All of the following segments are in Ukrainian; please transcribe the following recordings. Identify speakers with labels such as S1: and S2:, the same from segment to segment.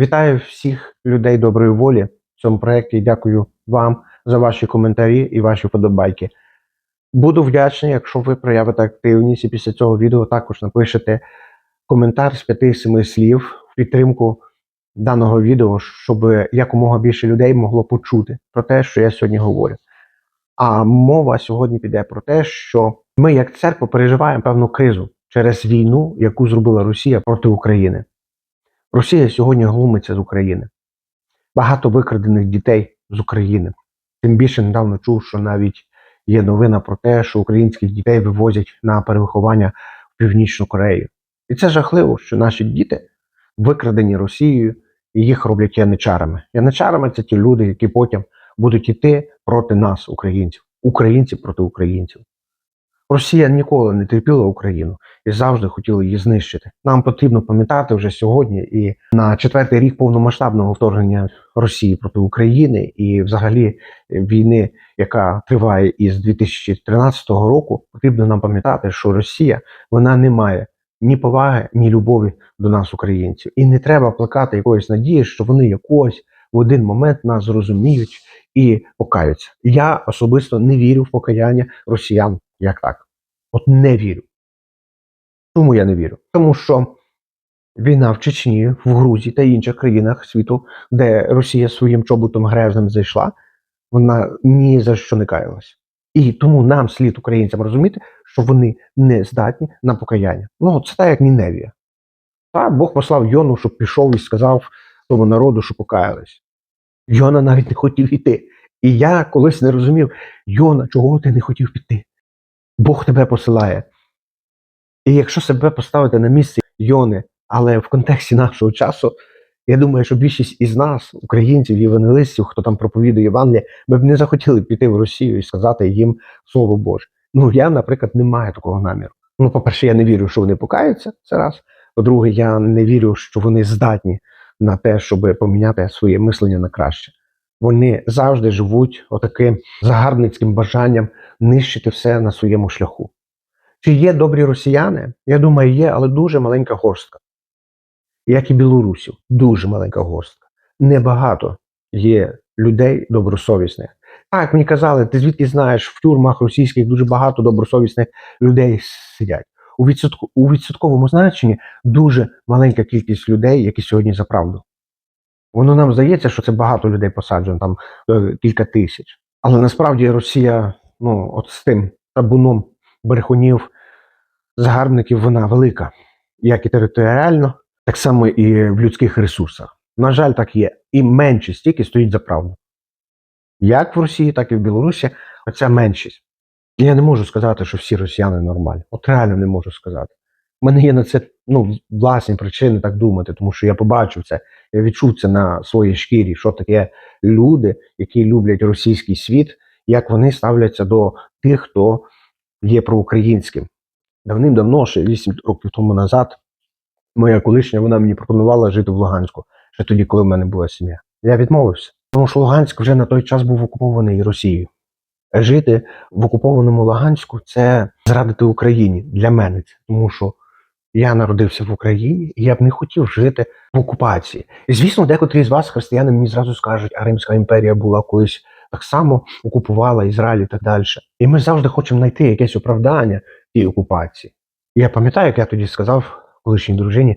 S1: Вітаю всіх людей доброї волі в цьому проєкті. і Дякую вам за ваші коментарі і ваші вподобайки. Буду вдячний, якщо ви проявите активність і після цього відео також напишете коментар з 5-7 слів в підтримку даного відео, щоб якомога більше людей могло почути про те, що я сьогодні говорю. А мова сьогодні піде про те, що ми, як церква, переживаємо певну кризу через війну, яку зробила Росія проти України. Росія сьогодні глумиться з України. Багато викрадених дітей з України. Тим більше недавно чув, що навіть є новина про те, що українських дітей вивозять на перевиховання в Північну Корею. І це жахливо, що наші діти викрадені Росією і їх роблять яничарами. Яничарами це ті люди, які потім будуть іти проти нас, українців, українці проти українців. Росія ніколи не терпіла Україну і завжди хотіла її знищити. Нам потрібно пам'ятати вже сьогодні і на четвертий рік повномасштабного вторгнення Росії проти України і, взагалі, війни, яка триває із 2013 року, потрібно нам пам'ятати, що Росія вона не має ні поваги, ні любові до нас, українців, і не треба плекати якоїсь надії, що вони якось в один момент нас зрозуміють і покаються. Я особисто не вірю в покаяння росіян як так. От не вірю. Чому я не вірю? Тому що війна в Чечні, в Грузії та інших країнах світу, де Росія своїм чоботом грязним зайшла, вона ні за що не каялась. І тому нам слід українцям розуміти, що вони не здатні на покаяння. Ну, це так, як Ніневія. Та Бог послав Йону, щоб пішов і сказав тому народу, що покаялись. Йона навіть не хотів іти. І я колись не розумів, Йона, чого ти не хотів піти? Бог тебе посилає. І якщо себе поставити на місце Йони, але в контексті нашого часу, я думаю, що більшість із нас, українців, євангелистів, хто там проповідує Євангеліє, ми б не захотіли піти в Росію і сказати їм Слово Боже. Ну, я, наприклад, не маю такого наміру. Ну, по-перше, я не вірю, що вони покаються, це раз. По-друге, я не вірю, що вони здатні на те, щоб поміняти своє мислення на краще. Вони завжди живуть отаким загарбницьким бажанням нищити все на своєму шляху. Чи є добрі росіяни? Я думаю, є, але дуже маленька горстка. Як і білорусів, дуже маленька горстка. Небагато є людей добросовісних. Так, мені казали, ти звідки знаєш, в тюрмах російських дуже багато добросовісних людей сидять. У, відсотку, у відсотковому значенні дуже маленька кількість людей, які сьогодні за правду. Воно нам здається, що це багато людей посаджено, там е, кілька тисяч. Але насправді Росія, ну, от з тим табуном брехунів, загарбників, вона велика, як і територіально, так само і в людських ресурсах. На жаль, так є. І меншість тільки стоїть за правду. Як в Росії, так і в Білорусі, оця меншість. Я не можу сказати, що всі росіяни нормальні. От реально не можу сказати. У мене є на це ну, власні причини так думати, тому що я побачив це, я відчув це на своїй шкірі, що таке люди, які люблять російський світ, як вони ставляться до тих, хто є проукраїнським. Давним-давно, ще 8 років тому назад, моя колишня вона мені пропонувала жити в Луганську, ще тоді, коли в мене була сім'я. Я відмовився, тому що Луганськ вже на той час був окупований Росією. Жити в окупованому Луганську це зрадити Україні для мене, тому що я народився в Україні, і я б не хотів жити в окупації. І звісно, декотрі з вас, християни, мені зразу скажуть, а Римська імперія була колись так само окупувала Ізраїль і так далі. І ми завжди хочемо знайти якесь оправдання тій окупації. І я пам'ятаю, як я тоді сказав колишній дружині,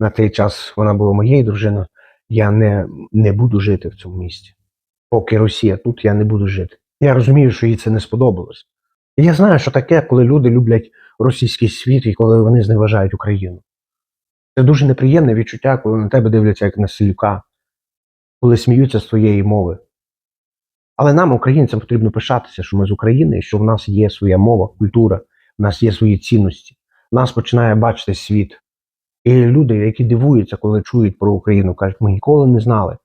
S1: на той час вона була моєю дружиною, я не, не буду жити в цьому місті. Поки Росія тут, я не буду жити. Я розумію, що їй це не сподобалось. Я знаю, що таке, коли люди люблять російський світ і коли вони зневажають Україну. Це дуже неприємне відчуття, коли на тебе дивляться як на селюка, коли сміються з твоєї мови. Але нам, українцям, потрібно пишатися, що ми з України, що в нас є своя мова, культура, в нас є свої цінності. Нас починає бачити світ. І люди, які дивуються, коли чують про Україну, кажуть, ми ніколи не знали.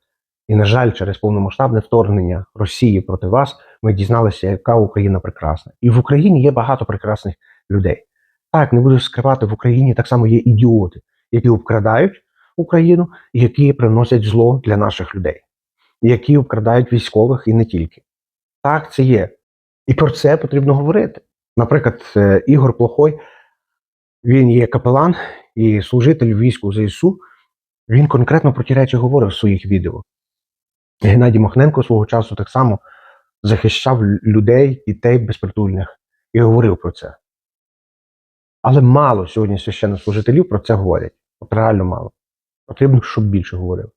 S1: І, на жаль, через повномасштабне вторгнення Росії проти вас ми дізналися, яка Україна прекрасна. І в Україні є багато прекрасних людей. Так, не буду скривати, в Україні так само є ідіоти, які обкрадають Україну, які приносять зло для наших людей, які обкрадають військових і не тільки. Так, це є. І про це потрібно говорити. Наприклад, е, Ігор Плохой, він є капелан і служитель війську ЗСУ, Він конкретно про ті речі говорив в своїх відео. Геннадій Махненко свого часу так само захищав людей, дітей безпритульних і говорив про це. Але мало сьогодні священнослужителів про це говорять. От реально мало. Потрібно, щоб більше говорив.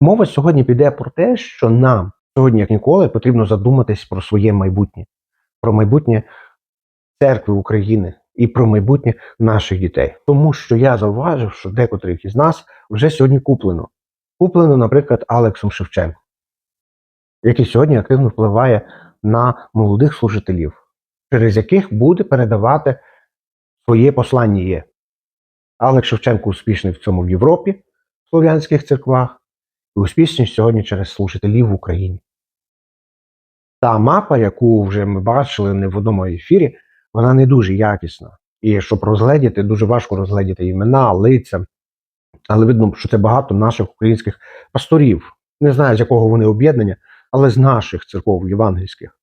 S1: Мова сьогодні піде про те, що нам сьогодні, як ніколи, потрібно задуматись про своє майбутнє, про майбутнє церкви України і про майбутнє наших дітей. Тому що я зауважив, що декотрих із нас вже сьогодні куплено. Куплено, наприклад, Алексом Шевченком, який сьогодні активно впливає на молодих служителів, через яких буде передавати своє послання є. Алекс Шевченко успішний в цьому в Європі, в слов'янських церквах, і успішний сьогодні через служителів в Україні. Та мапа, яку вже ми бачили не в одному ефірі, вона не дуже якісна. І щоб розгледіти, дуже важко розгледіти імена, лиця. Але видно, що це багато наших українських пасторів. Не знаю, з якого вони об'єднання, але з наших церков євангельських.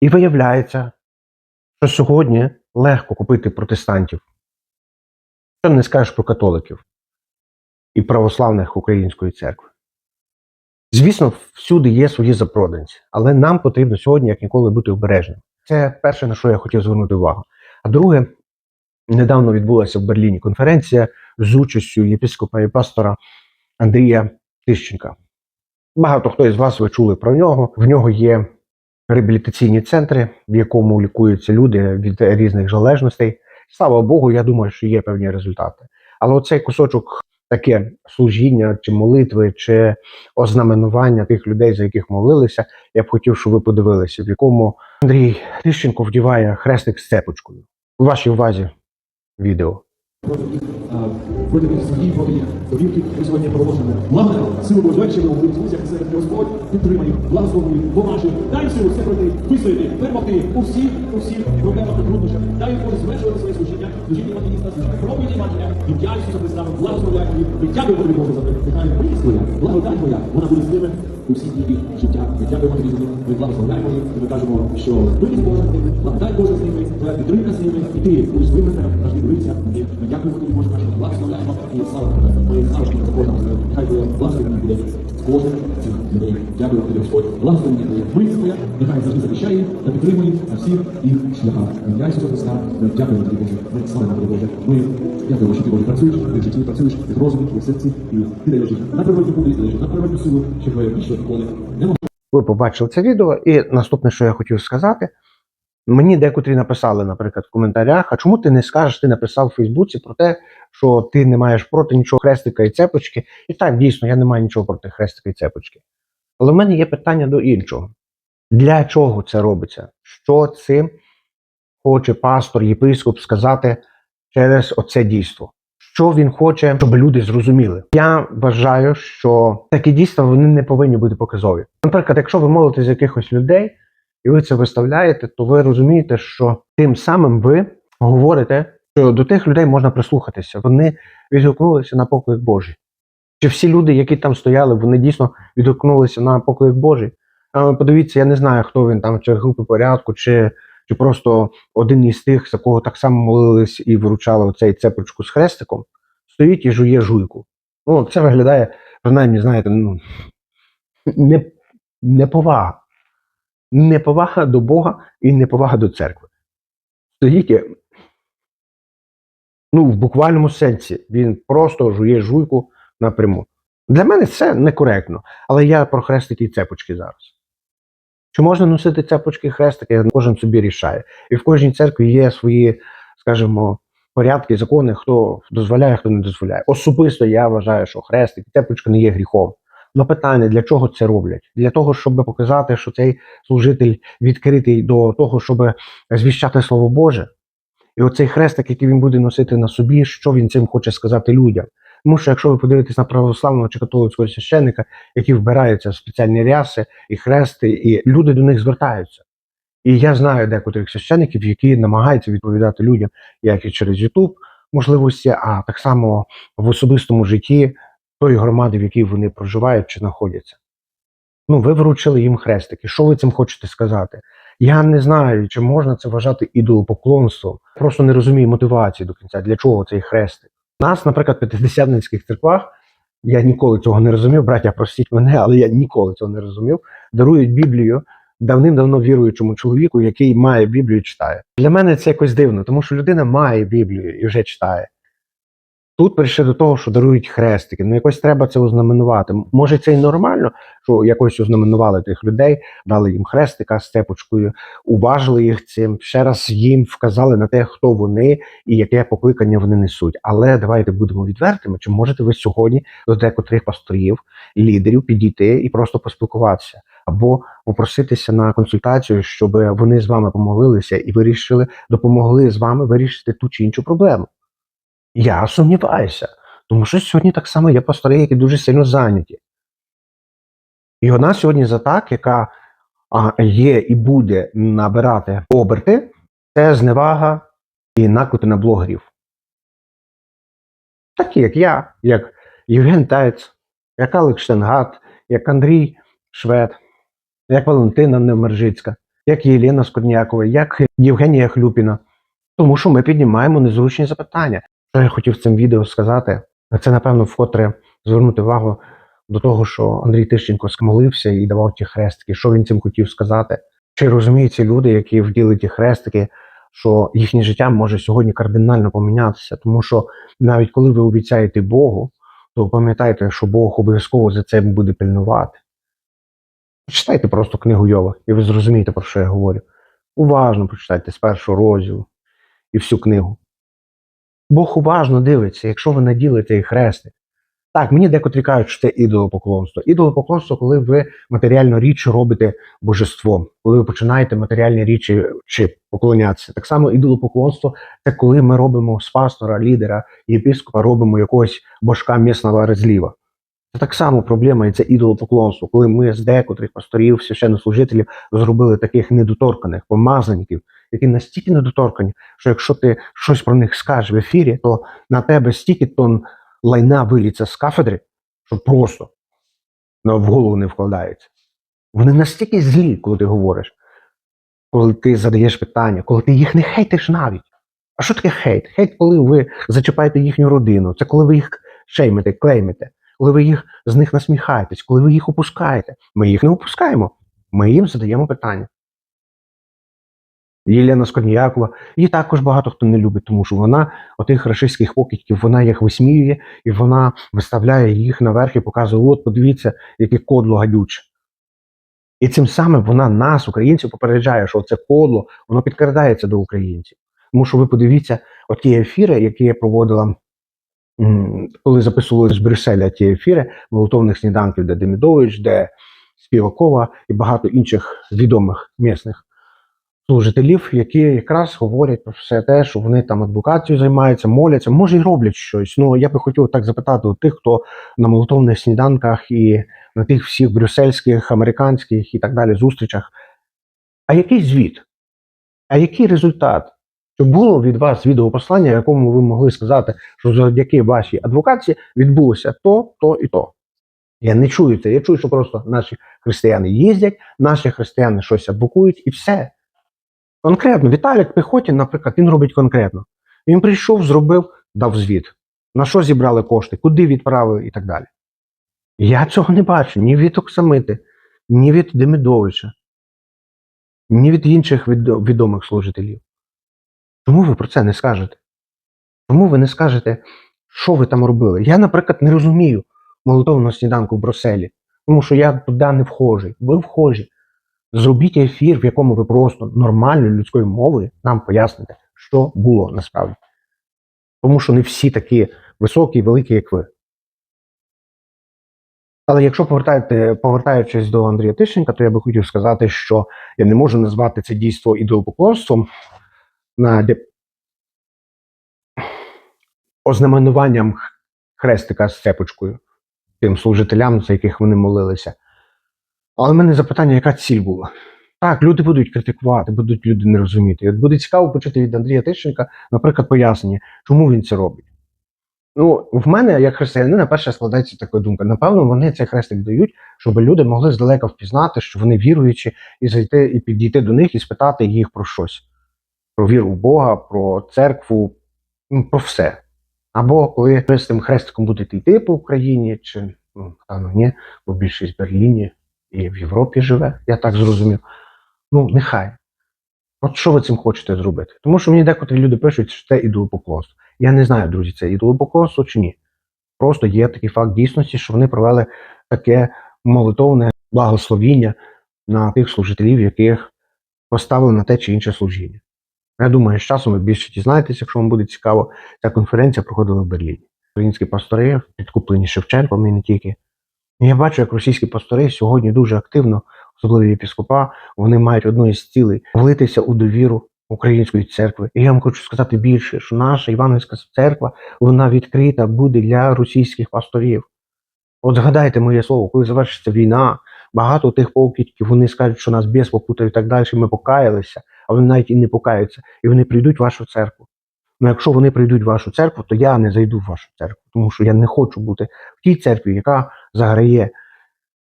S1: І виявляється, що сьогодні легко купити протестантів. Що не скажеш про католиків і православних української церкви. Звісно, всюди є свої запроданці, але нам потрібно сьогодні, як ніколи, бути обережним. Це перше, на що я хотів звернути увагу. А друге, недавно відбулася в Берліні конференція з участю єпископа і пастора Андрія Тищенка. Багато хто із вас ви чули про нього. В нього є реабілітаційні центри, в якому лікуються люди від різних залежностей. Слава Богу, я думаю, що є певні результати. Але оцей кусочок таке служіння, чи молитви, чи ознаменування тих людей, за яких молилися, я б хотів, щоб ви подивилися, в якому Андрій Тищенко вдіває хрестик з цепочкою. У вашій увазі відео.
S2: проти своїх водіях. Довірки ми сьогодні проголошуємо. Благодать, силу Божої, у друзях серед Господь, підтримай, благослови, помажи, дай силу все проти, вистояти, перемогти у всіх, у всіх проблемах та труднощах. Дай Боже звершувати своє служіння, служіння евангеліста, служіння проповіді Євангелія, ім'я Ісуса Христа, благословляй їх. Вона буде з ними у всі дні їх життя. Ми дякуємо тобі за них, ми благословляємо їх, і ми кажемо, що милість Божа з ними, благодать Божа з ними, твоя підтримка з ними, і ти будеш з ними завжди дивитися. Ми дякуємо тобі, Боже, наш благословляємо і слава тебе. Ми завжди законом Хай твоя благословення буде з цих людей. Дякую тобі, Господь. Благословення твоє, милість твоя, нехай завжди захищає та підтримує на всіх їх шляхах. Ім'я Ісуса Христа, дякуємо тобі, Боже. Ми славимо тебе, Боже. Ми дякуємо, що ти, Боже, працюєш, ти в житті працюєш, ти в ти в серці, і ти даєш на природню мудрість, даєш на природню силу, що твоє більше
S1: Ви побачили це відео, і наступне, що я хотів сказати, мені декотрі написали, наприклад, в коментарях, а чому ти не скажеш, ти написав у Фейсбуці про те, що ти не маєш проти нічого хрестика і цепочки. І так, дійсно, я не маю нічого проти хрестика і цепочки. Але в мене є питання до іншого: для чого це робиться? Що цим хоче пастор, єпископ сказати через оце дійство? Що він хоче, щоб люди зрозуміли? Я вважаю, що такі дійства вони не повинні бути показові. Наприклад, якщо ви молитесь за якихось людей і ви це виставляєте, то ви розумієте, що тим самим ви говорите, що до тих людей можна прислухатися. Вони відгукнулися на поклик Божий. Чи всі люди, які там стояли, вони дійсно відгукнулися на поклик Божий? Подивіться, я не знаю, хто він там, чи групи порядку, чи, чи просто один із тих, за кого так само молились і виручали оцей цепочку з хрестиком, стоїть і жує жуйку. Ну, це виглядає, принаймні, знаєте, ну, не, неповага. Неповага до Бога і неповага до церкви. Стоїть, ну, в буквальному сенсі, він просто жує жуйку напряму. Для мене це некоректно, але я про хрестики і цепочки зараз. Чи можна носити цепочки хрестики, кожен собі рішає. І в кожній церкві є свої, скажімо, порядки, закони, хто дозволяє, хто не дозволяє. Особисто я вважаю, що хрестик цепочка не є гріхом. Но питання, для чого це роблять? Для того, щоб показати, що цей служитель відкритий до того, щоб звіщати Слово Боже. І оцей хрестик, який він буде носити на собі, що він цим хоче сказати людям. Тому що якщо ви подивитесь на православного чи католицького священника, які вбираються в спеціальні ряси і хрести, і люди до них звертаються. І я знаю декотрих священиків, які намагаються відповідати людям, як і через Ютуб можливості, а так само в особистому житті тої громади, в якій вони проживають чи знаходяться. Ну, ви вручили їм хрестики. Що ви цим хочете сказати? Я не знаю, чи можна це вважати ідолопоклонством. Просто не розумію мотивації до кінця, для чого цей хрестик. Нас, наприклад, в п'ятидесятницьких церквах, я ніколи цього не розумів, браття, простіть мене, але я ніколи цього не розумів. Дарують Біблію давним-давно віруючому чоловіку, який має Біблію і читає. Для мене це якось дивно, тому що людина має Біблію і вже читає. Тут прийшли до того, що дарують хрестики. Ну якось треба це ознаменувати. Може, це і нормально, що якось ознаменували тих людей, дали їм хрестика з цепочкою, уважили їх цим, ще раз їм вказали на те, хто вони і яке покликання вони несуть. Але давайте будемо відвертими. Чи можете ви сьогодні до декотрих пасторів, лідерів підійти і просто поспілкуватися, або попроситися на консультацію, щоб вони з вами помолилися і вирішили, допомогли з вами вирішити ту чи іншу проблему? Я сумніваюся, тому що сьогодні так само є пастори, які дуже сильно зайняті. І одна сьогодні з атак, яка є і буде набирати оберти, це зневага і наклики на блогерів. Такі, як я, як Євген Тайц, як Алекс Штенгат, як Андрій Швед, як Валентина Невмержицька, як Єлена Скорнякова, як Євгенія Хлюпіна. Тому що ми піднімаємо незручні запитання. Що я хотів цим відео сказати, це напевно вкотре звернути увагу до того, що Андрій Тищенко скамолився і давав ті хрестики. Що він цим хотів сказати? Чи розуміють ці люди, які вділи ті хрестики, що їхнє життя може сьогодні кардинально помінятися? Тому що навіть коли ви обіцяєте Богу, то пам'ятайте, що Бог обов'язково за це буде пильнувати. Читайте просто книгу Йова, і ви зрозумієте, про що я говорю. Уважно прочитайте з першого розділу і всю книгу. Бог уважно дивиться, якщо ви наділите і хрестик. Так, мені декотрі кажуть, що це ідолопоклонство. Ідолопоклонство, коли ви матеріальну річ робите божеством, коли ви починаєте матеріальні річі чи поклонятися. Так само ідолопоклонство це коли ми робимо з пастора, лідера, єпископа, робимо якогось божка місного резліва. Це так само проблема, і це ідолопоклонство, коли ми з декотрих пасторів, священнослужителів зробили таких недоторканих, помазанників, які настільки недоторкані, що якщо ти щось про них скажеш в ефірі, то на тебе стільки тонн лайна виліться з кафедри, що просто ну, в голову не вкладається. Вони настільки злі, коли ти говориш, коли ти задаєш питання, коли ти їх не хейтиш навіть. А що таке хейт? Хейт, коли ви зачіпаєте їхню родину, це коли ви їх шеймите, клеймите, коли ви їх з них насміхаєтесь, коли ви їх опускаєте. Ми їх не опускаємо. Ми їм задаємо питання. Єлена Скорніякова, її також багато хто не любить, тому що вона отих рашистських покидьків, вона їх висміює і вона виставляє їх наверх і показує: от, подивіться, яке кодло гадюче. І цим самим вона нас, українців, попереджає, що це кодло, воно підкрадається до українців. Тому що ви подивіться, оті ефіри, які я проводила, коли записували з Брюсселя ті ефіри молотовних сніданків, де Демідович, де Співакова і багато інших відомих місних служителів, які якраз говорять про все те, що вони там адвокацією займаються, моляться, може і роблять щось. Ну я би хотів так запитати у тих, хто на молотовних сніданках і на тих всіх брюссельських, американських і так далі зустрічах. А який звіт? А який результат? Чи було від вас відеопослання, якому ви могли сказати, що завдяки вашій адвокації відбулося то, то і то? Я не чую це. Я чую, що просто наші християни їздять, наші християни щось адвокують і все. Конкретно, Віталік Пехотін, наприклад, він робить конкретно. Він прийшов, зробив, дав звіт. На що зібрали кошти, куди відправили і так далі. Я цього не бачу ні від Оксамити, ні від Демидовича, ні від інших відомих служителів. Чому ви про це не скажете? Чому ви не скажете, що ви там робили? Я, наприклад, не розумію молотовного сніданку в Брюсселі, тому що я туди не вхожий. Ви вхожі. Зробіть ефір, в якому ви просто нормальною людською мовою нам поясните, що було насправді. Тому що не всі такі високі і великі, як ви. Але якщо повертаєте, повертаючись до Андрія Тищенка, то я би хотів сказати, що я не можу назвати це дійство ідолопоклонством на ознаменуванням хрестика з цепочкою тим служителям, за яких вони молилися. Але в мене запитання, яка ціль була? Так, люди будуть критикувати, будуть люди не розуміти. От буде цікаво почути від Андрія Тищенка, наприклад, пояснення, чому він це робить. Ну, в мене, як християнина, перша складається така думка. Напевно, вони цей хрестик дають, щоб люди могли здалека впізнати, що вони віруючі, і зайти і підійти до них і спитати їх про щось: про віру в Бога, про церкву, ну, про все. Або коли з тим хрестиком будете йти по Україні, чи ну, певно, ні, бо більшість в Берліні і в Європі живе, я так зрозумів. Ну, нехай. От що ви цим хочете зробити? Тому що мені декотрі люди пишуть, що це ідолопоклонство. Я не знаю, друзі, це ідолопоклонство чи ні. Просто є такий факт дійсності, що вони провели таке молитовне благословіння на тих служителів, яких поставили на те чи інше служіння. Я думаю, з часом ви більше дізнаєтесь, якщо вам буде цікаво. Ця конференція проходила в Берліні. Українські пастори, підкуплені Шевченком і не тільки. Я бачу, як російські пастори сьогодні дуже активно, особливо єпіскопа, вони мають одну із цілей влитися у довіру української церкви. І я вам хочу сказати більше, що наша Івангельська церква вона відкрита буде для російських пасторів. От згадайте моє слово, коли завершиться війна, багато тих покидьків вони скажуть, що нас біс попутав і так далі, ми покаялися, а вони навіть і не покаються, і вони прийдуть в вашу церкву. Ну, якщо вони прийдуть в вашу церкву, то я не зайду в вашу церкву, тому що я не хочу бути в тій церкві, яка заграє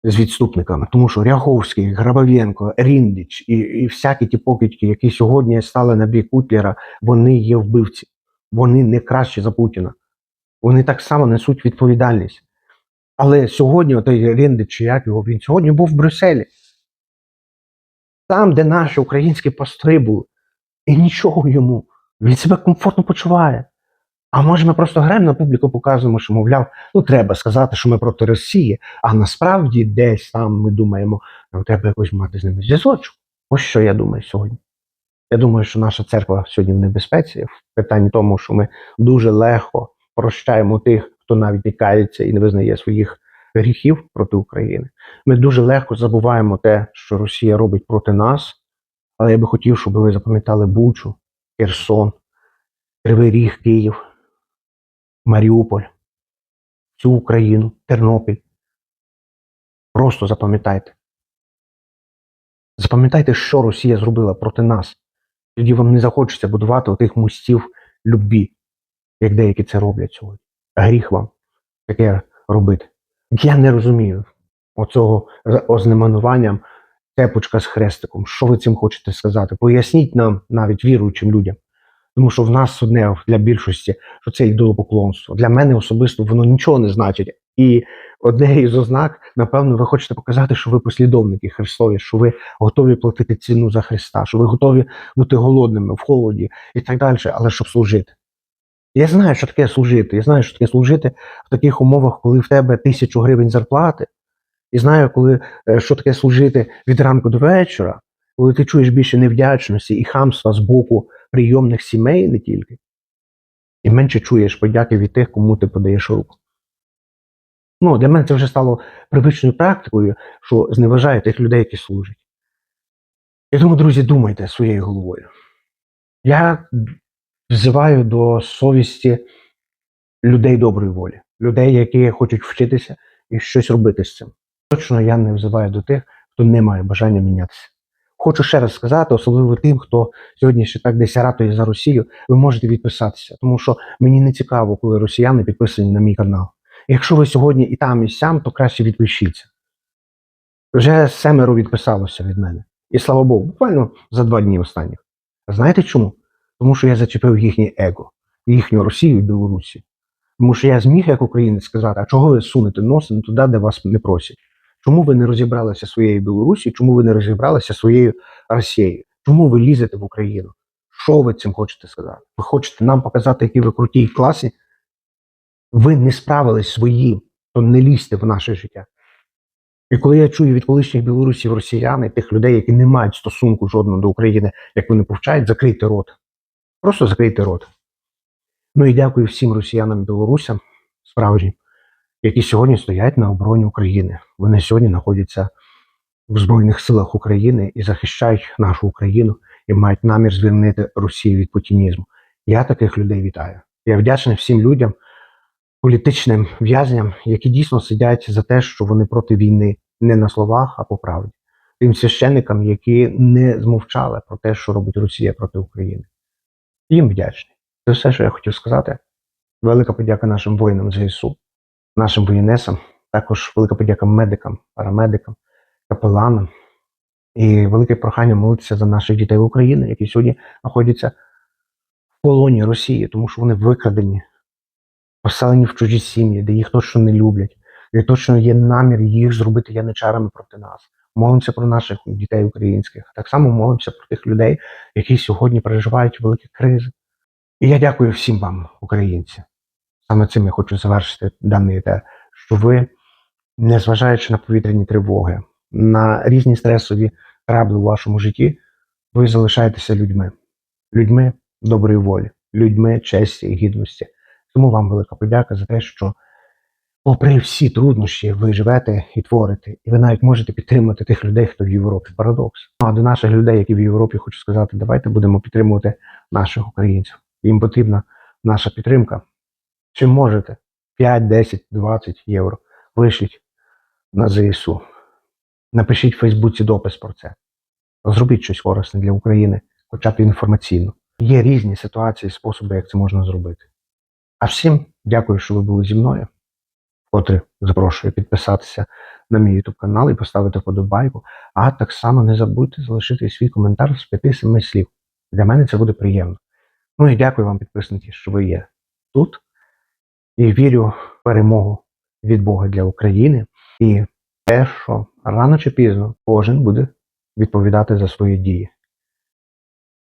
S1: з відступниками. Тому що Ряховський, Грабовенко, Ріндич і, і всякі ті покидьки, які сьогодні стали на бік Путлера, вони є вбивці. Вони не краще за Путіна. Вони так само несуть відповідальність. Але сьогодні, отой Ріндич, як його, він сьогодні був в Брюсселі. Там, де наші українські пастори були. І нічого йому. Він себе комфортно почуває. А може ми просто граємо на публіку, показуємо, що, мовляв, ну треба сказати, що ми проти Росії, а насправді десь там ми думаємо, нам треба якось мати з ними зв'язочок. Ось що я думаю сьогодні. Я думаю, що наша церква сьогодні в небезпеці в питанні тому, що ми дуже легко прощаємо тих, хто навіть не кається і не визнає своїх гріхів проти України. Ми дуже легко забуваємо те, що Росія робить проти нас. Але я би хотів, щоб ви запам'ятали Бучу, Херсон, Кривий Ріг, Київ, Маріуполь, всю Україну, Тернопіль. Просто запам'ятайте. Запам'ятайте, що Росія зробила проти нас. Тоді вам не захочеться будувати отих мостів любві, як деякі це роблять сьогодні. Гріх вам таке робити. Я не розумію оцього з ознемануванням цепочка з хрестиком. Що ви цим хочете сказати? Поясніть нам, навіть віруючим людям. Тому що в нас одне для більшості, що це ідолопоклонство. Для мене особисто воно нічого не значить. І одне із ознак, напевно, ви хочете показати, що ви послідовники Христові, що ви готові платити ціну за Христа, що ви готові бути голодними в холоді і так далі, але щоб служити. Я знаю, що таке служити. Я знаю, що таке служити в таких умовах, коли в тебе тисячу гривень зарплати, і знаю, коли е, що таке служити від ранку до вечора, коли ти чуєш більше невдячності і хамства з боку прийомних сімей не тільки, і менше чуєш подяки від тих, кому ти подаєш руку. Ну, для мене це вже стало привичною практикою, що зневажаю тих людей, які служать. Я тому, друзі, думайте своєю головою. Я взиваю до совісті людей доброї волі, людей, які хочуть вчитися і щось робити з цим. Точно я не взиваю до тих, хто не має бажання мінятися. Хочу ще раз сказати, особливо тим, хто сьогодні ще так десь ратує за Росію, ви можете відписатися, тому що мені не цікаво, коли росіяни підписані на мій канал. Якщо ви сьогодні і там, і сям, то краще відпишіться. Вже семеро відписалося від мене. І слава Богу, буквально за два дні останніх. Знаєте чому? Тому що я зачепив їхнє его, їхню Росію і Білорусі. Тому що я зміг, як українець, сказати, а чого ви сунете носом туди, де вас не просять? Чому ви не розібралися своєю Білорусі? Чому ви не розібралися своєю Росією? Чому ви лізете в Україну? Що ви цим хочете сказати? Ви хочете нам показати, які ви круті і класні? Ви не справились своїм, то не лізьте в наше життя. І коли я чую від колишніх білорусів росіян і тих людей, які не мають стосунку жодного до України, як вони повчають, закрийте рот. Просто закрийте рот. Ну і дякую всім росіянам і білорусям, справжнім, які сьогодні стоять на обороні України. Вони сьогодні знаходяться в Збройних силах України і захищають нашу Україну і мають намір звільнити Росію від путінізму. Я таких людей вітаю. Я вдячний всім людям, політичним в'язням, які дійсно сидять за те, що вони проти війни не на словах, а по правді. Тим священникам, які не змовчали про те, що робить Росія проти України. Їм вдячний. Це все, що я хотів сказати. Велика подяка нашим воїнам ЗСУ, нашим воєнесам, також велика подяка медикам, парамедикам, капеланам. І велике прохання молитися за наших дітей України, які сьогодні знаходяться в полоні Росії, тому що вони викрадені поселені в чужі сім'ї, де їх точно не люблять, де точно є намір їх зробити яничарами проти нас. Молимося про наших дітей українських. Так само молимося про тих людей, які сьогодні переживають великі кризи. І я дякую всім вам, українці. Саме цим я хочу завершити даний етер, що ви, незважаючи на повітряні тривоги, на різні стресові трабли у вашому житті, ви залишаєтеся людьми, людьми доброї волі, людьми честі і гідності. Тому вам велика подяка за те, що, попри всі труднощі, ви живете і творите, і ви навіть можете підтримати тих людей, хто в Європі. Парадокс. Ну, А до наших людей, які в Європі, хочу сказати, давайте будемо підтримувати наших українців. Їм потрібна наша підтримка. Чим можете? 5, 10, 20 євро. Вишліть на ЗСУ. Напишіть в Фейсбуці допис про це. Зробіть щось корисне для України, хоча б інформаційно. Є різні ситуації, способи, як це можна зробити. А всім дякую, що ви були зі мною. Вкотре запрошую підписатися на мій YouTube канал і поставити вподобайку. А так само не забудьте залишити свій коментар з 5-7 слів. Для мене це буде приємно. Ну і дякую вам, підписники, що ви є тут. І вірю в перемогу від Бога для України. І те, що рано чи пізно кожен буде відповідати за свої дії.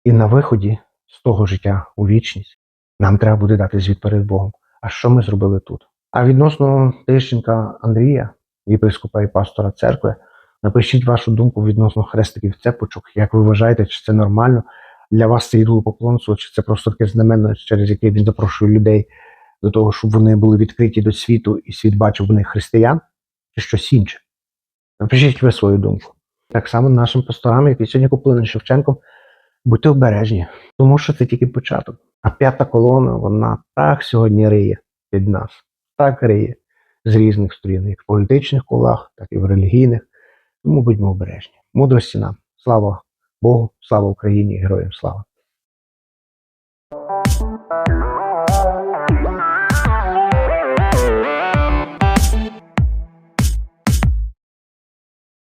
S1: І на виході з того життя у вічність нам треба буде дати звіт перед Богом. А що ми зробили тут? А відносно Тищенка Андрія, єпископа і пастора церкви, напишіть вашу думку відносно хрестиків цепочок. Як ви вважаєте, чи це нормально? Для вас це ідолопоклонство, чи це просто таке знаменно, через яке він запрошує людей до того, щоб вони були відкриті до світу, і світ бачив в них християн, чи щось інше? Напишіть ви свою думку. Так само нашим пасторам, які сьогодні купили на Шевченком, будьте обережні, тому що це тільки початок. А п'ята колона, вона так сьогодні риє під нас, так риє з різних сторін, як в політичних колах, так і в релігійних. Тому будьмо обережні. Мудрості нам. Слава Богу, слава Україні, героям слава!